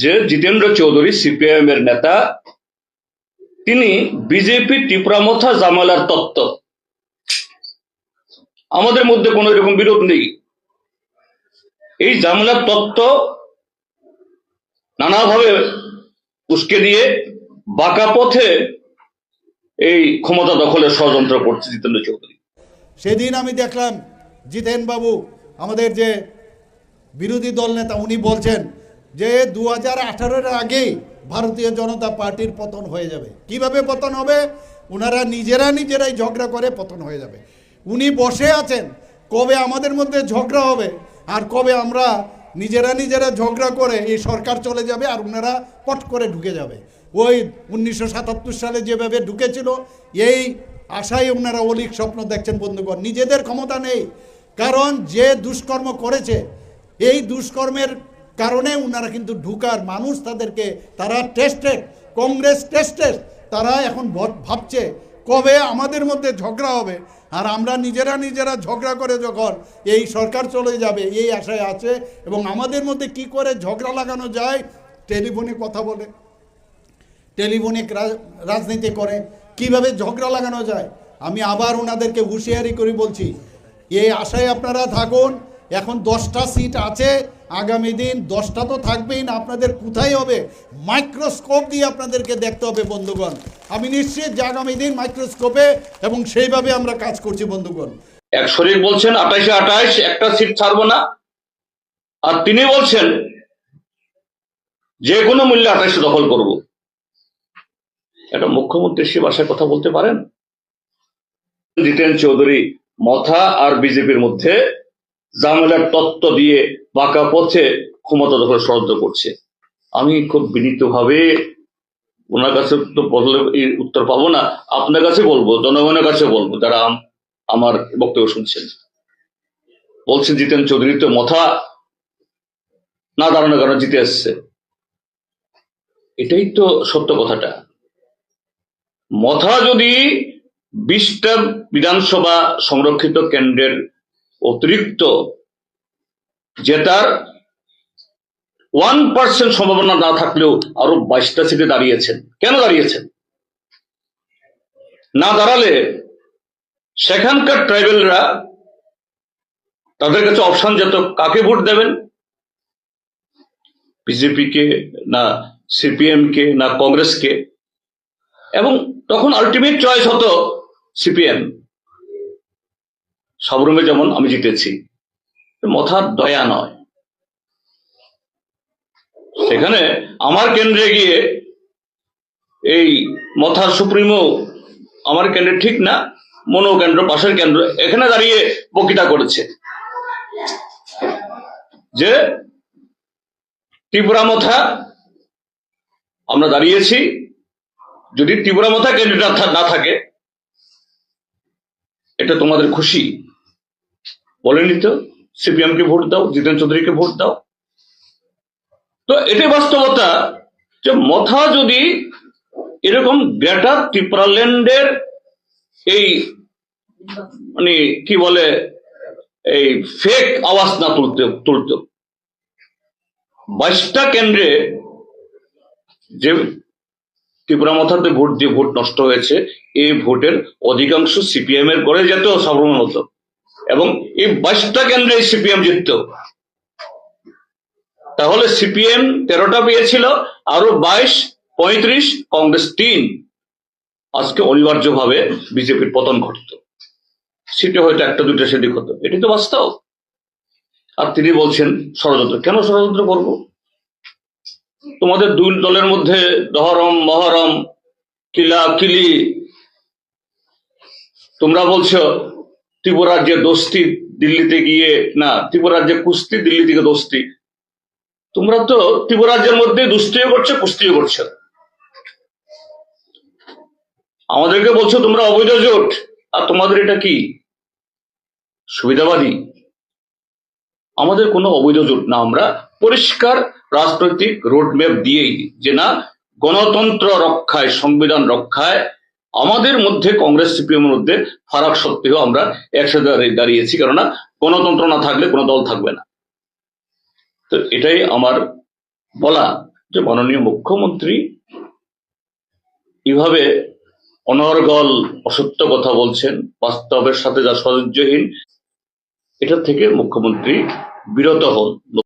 যে জিতেন্দ্র চৌধুরী সিপিআইএম এর নেতা, তিনি বিজেপি টিপ্রামথা জামালার তত্ত্ব। আমাদের মধ্যে কোনো এরকম বিরোধ নেই। এই জামালার তত্ত্ব নানাভাবে উস্কে দিয়ে বাঁকা পথে এই ক্ষমতা দখলের ষড়যন্ত্র করছে জিতেন্দ্র চৌধুরী। সেদিন আমি দেখলাম জিতেন বাবু আমাদের যে বিরোধী দল নেতা, উনি বলছেন যে দু হাজার আগেই ভারতীয় জনতা পার্টির পতন হয়ে যাবে। কীভাবে পতন হবে? ওনারা নিজেরা নিজেরাই ঝগড়া করে পতন হয়ে যাবে। উনি বসে আছেন, কবে আমাদের মধ্যে ঝগড়া হবে? আর কবে আমরা নিজেরা নিজেরা ঝগড়া করে এই সরকার চলে যাবে আর ওনারা পট করে ঢুকে যাবে। ওই উনিশশো সাতাত্তর সালে যেভাবে ঢুকেছিল, এই আশায় ওনারা অলিক স্বপ্ন দেখছেন বন্ধুগণ। নিজেদের ক্ষমতা নেই। কারণ যে দুষ্কর্ম করেছে, এই দুষ্কর্মের কারণে ওনারা কিন্তু ঢুকার মানুষ তাদেরকে, তারা টেস্টেড কংগ্রেস টেস্টেড তারা এখন ভাবছে কবে আমাদের মধ্যে ঝগড়া হবে। আর আমরা নিজেরা নিজেরা ঝগড়া করে যখন এই সরকার চলে যাবে, এই আশায় আছে এবং আমাদের মধ্যে কি করে ঝগড়া লাগানো যায়, টেলিফোনে কথা বলে, টেলিফোনে রাজনীতি করে, কীভাবে ঝগড়া লাগানো যায়, আমি আবার ওনাদেরকে হুঁশিয়ারি করে বলছি, এই আশায় আপনারা থাকুন, এখন দশটা সিট আছে আগামী দিন দশটা তো থাকবেই না, আপনাদের কোথায় হবে? মাইক্রোস্কোপ দিয়ে আপনাদেরকে দেখতে হবে, বন্ধুগণ। আমি নিশ্চিত যে আগামী দিন মাইক্রোস্কোপে এবং সেইভাবে আমরা কাজ করছি, বন্ধুগণ। এক শরীর বলছেন আঠাইশে আঠাইশ, একটা সিট ছাড়বো না। আর তিনি বলছেন, যে কোনো মূল্যে আঠাইশে দখল করব। এটা মুখ্যমন্ত্রী সে ভাষায় কথা বলতে পারেন? জিতেন চৌধুরী মথা আর বিজেপির মধ্যে জামেলার তত্ত্ব দিয়ে বাঁকা পথে ক্ষমতা দখল ষড়যন্ত্র করছে। আমি খুব বিনীতভাবে ওনার কাছে তো বললে উত্তর পাবো না, আপনার কাছে বলব, জনগণের কাছে বলব, যারা আম- আমার বক্তব্য শুনছেন। বলছেন, জিতেন চৌধুরী তো মথা, না দাঁড়ানোর কারণে জিতে আসছে এটাই তো সত্য কথাটা। মথা যদি বিশটা বিধানসভা সংরক্ষিত কেন্দ্রের অতিরিক্ত জেতার ওয়ান পার্সেন্ট সম্ভাবনা না থাকলেও আরও বাইশটা সিটে দাঁড়িয়েছেন। কেন দাঁড়িয়েছেন? না দাঁড়ালে সেখানকার ট্রাইবেলরা তাদের কাছে অপশন যেত কাকে ভোট দেবেন? বিজেপি কে না সিপিএম কে না কংগ্রেসকে। এবং তখন আলটিমেট চয়েস হতো সিপিএম। সবরুমে যেমন আমি জিতেছি। মথার দয়া নয়। সেখানে আমার কেন্দ্রে গিয়ে এই মথার সুপ্রিমো আমার কেন্দ্রে ঠিক না মনো কেন্দ্র, পাশের কেন্দ্র, এখানে দাঁড়িয়ে বক্তৃতা করেছে। যে ত্রিপুরা মথা, আমরা দাঁড়িয়েছি, যদি ত্রিপুরা মথা ক্যান্ডিডেট না থাকে, এটা তোমাদের খুশি। বলেনি তো? সিপিএম কে ভোট দাও, জিতেন চৌধুরীকে ভোট দাও। তো এটাই বাস্তবতা যে মথা যদি এরকম গ্রেটার ত্রিপুরাল্যান্ডের এই মানে কি বলে, এই ফেক আওয়াজ না তুলতে, তুলতো। বাইশটা কেন্দ্রে যে ত্রিপুরা মাথাতে ভোট দিয়ে ভোট নষ্ট হয়েছে, এই ভোটের অধিকাংশ সিপিএম এর করে যেত সর্বমত এবং এই বাইশটা কেন্দ্রে সিপিএম জিতত তাহলে সিপিএম তেরোটা পেয়েছিল, আরও বাইশ, পঁয়ত্রিশ, কংগ্রেস তিন। আজকে অনিবার্যভাবে বিজেপির পতন ঘটত। সিটে হয়তো একটা, দুইটা সেদিক হতো। এটি তো বাস্তব। আর তিনি বলছেন, ষড়যন্ত্র। কেন ষড়যন্ত্র করব? তোমাদের দুই দলের মধ্যে দহরম, মহরম, কিলা, কিলি। তোমরা বলছো ত্রিপুরার যে দোস্তি দিল্লিতে গিয়ে, না ত্রিপুরার যে কুস্তি দিল্লি থেকে দোস্তি। তোমরা তো ত্রিপুরাজ্যের মধ্যে দুস্তিও করছ, কুস্তিও করছ। আমাদেরকে বলছো তোমরা অবৈধ জোট, আর তোমাদের এটা কি? সুবিধাবাদী। আমাদের কোনো অবৈধ জোট না, আমরা পরিষ্কার রাজনৈতিক রোডম্যাপ দিয়েই যে না, গণতন্ত্র রক্ষায়, সংবিধান রক্ষায় আমাদের মধ্যে কংগ্রেস, সিপিএমের মধ্যে ফারাক সত্ত্বেও আমরা একসাথে দাঁড়িয়েছি। কেননা গণতন্ত্র না থাকলে কোনো দল থাকবে না। তো এটাই আমার বলা যে মাননীয় মুখ্যমন্ত্রী এভাবে অনর্গল, অসত্য কথা বলছেন, বাস্তবের সাথে যা সৌজন্যহীন এটা থেকে মুখ্যমন্ত্রী বিরত হন।